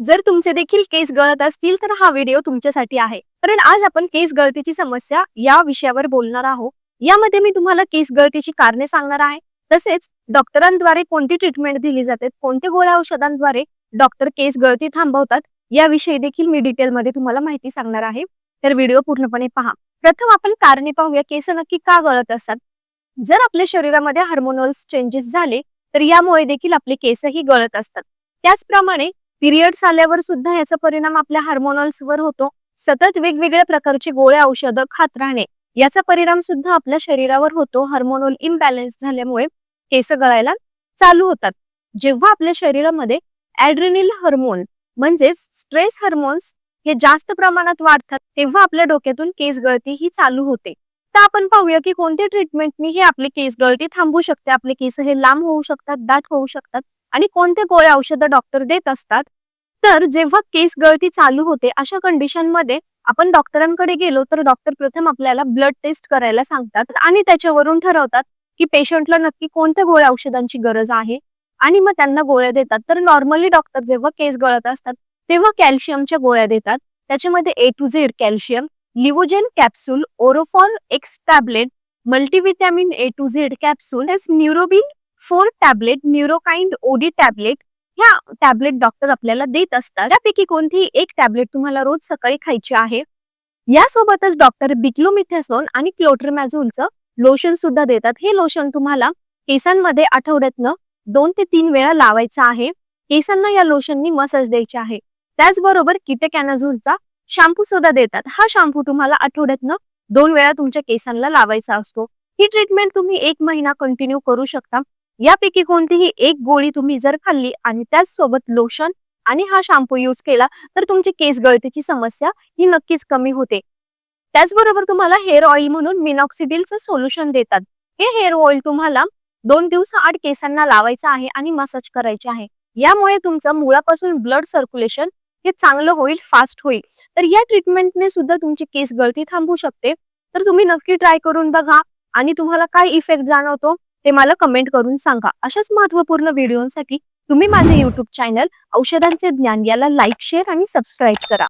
जर तुमचे देखील केस गळत असतील तर हा व्हिडिओ तुमच्यासाठी आहे. कारण आज आपण केस गळतीची समस्या या विषयावर बोलणार आहोत. यामध्ये मी तुम्हाला केस गळतीची कारणे सांगणार आहे. तसेच डॉक्टरांद्वारे कोणती ट्रीटमेंट दिली जाते कोणत्या गोळ्या औषधांद्वारे डॉक्टर केस गळती थांबवतात याविषयी देखील मी डिटेलमध्ये तुम्हाला माहिती सांगणार आहे. तर व्हिडिओ पूर्णपणे पहा. प्रथम आपण कारणे पाहूया. केस नक्की का गळत असतात? जर आपल्या शरीरामध्ये हार्मोनल चेंजेस झाले तर यामुळे देखील आपले केसही गळत असतात. त्याचप्रमाणे पिरियड्स आल्यावर सुद्धा याचा परिणाम आपल्या हार्मोनल्सवर होतो. सतत वेगवेगळ्या प्रकारची गोळ्या औषधं खात राहणे याचा परिणाम सुद्धा आपल्या शरीरावर होतो. हार्मोनल इम्बॅलन्स झाल्यामुळे केस गळायला चालू होतात. जेव्हा आपल्या शरीरामध्ये ऍड्रिनिल हार्मोन म्हणजेच स्ट्रेस हार्मोन्स हे जास्त प्रमाणात वाढतात तेव्हा आपल्या डोक्यातून केस गळती ही चालू होते. तर आपण पाहूया की कोणत्या ट्रीटमेंटनी हे आपली केस गळती थांबू शकते. आपले केस हे लांब होऊ शकतात दाट होऊ शकतात. आणि कोणते गोळ्या औषधं डॉक्टर देत असतात? तर जेव्हा केस गळती चालू होते अशा कंडिशनमध्ये आपण डॉक्टरांकडे गेलो तर डॉक्टर प्रथम आपल्याला ब्लड टेस्ट करायला सांगतात आणि त्याच्यावरून ठरवतात की पेशंटला नक्की कोणत्या गोळ्या औषधांची गरज आहे आणि मग त्यांना गोळ्या देतात. तर नॉर्मली डॉक्टर जेव्हा केस गळत असतात तेव्हा कॅल्शियमच्या गोळ्या देतात. त्याच्यामध्ये A to Z calcium Livogen capsule Orofol X tablet multivitamin A to Z capsule Neurobion forte tablet Neurokind OD tablet ह्या टॅबलेट डॉक्टर आपल्याला देत असतात. त्यापैकी कोणतीही एक टॅबलेट तुम्हाला रोज सकाळी खायची आहे यासोबतच डॉक्टर बिक्लोमिथेसोन आणि क्लोट्रमॅझोलचं लोशन सुद्धा देतात. हे लोशन तुम्हाला केसांमध्ये आठवड्यातनं दोन ते तीन वेळा लावायचं आहे. केसांना या लोशननी मसाज द्यायची आहे. त्याचबरोबर किटकॅनाझोलचा शॅम्पू सुद्धा देतात. हा शॅम्पू तुम्हाला आठवड्यातनं दोन वेळा तुमच्या केसांना लावायचा असतो. ही ट्रीटमेंट तुम्ही एक महिना कंटिन्यू करू शकता. यापैकी कोणतीही एक गोळी तुम्ही जर खाल्ली आणि त्याचसोबत लोशन आणि हा शॅम्पू यूज केला तर तुमची केस गळतीची समस्या ही नक्कीच कमी होते. त्याचबरोबर तुम्हाला हेअर ऑइल म्हणून मिनॉक्सिडिलचं सोल्युशन देतात. हे हेअर ऑइल तुम्हाला दोन दिवसाआड केसांना लावायचं आहे आणि मसाज करायचे आहे. यामुळे तुमचं मुळापासून ब्लड सर्क्युलेशन हे चांगलं होईल फास्ट होईल. तर या ट्रीटमेंटने सुद्धा तुमची केस गळती थांबू शकते. तर तुम्ही नक्की ट्राय करून बघा आणि तुम्हाला काय इफेक्ट जाणवतो? ते मला कमेंट करून सांगा. अशाच महत्त्वपूर्ण व्हिडिओसाठी तुम्ही माझे युट्यूब चॅनल औषधांचे ज्ञान याला लाईक शेअर आणि सबस्क्राईब करा.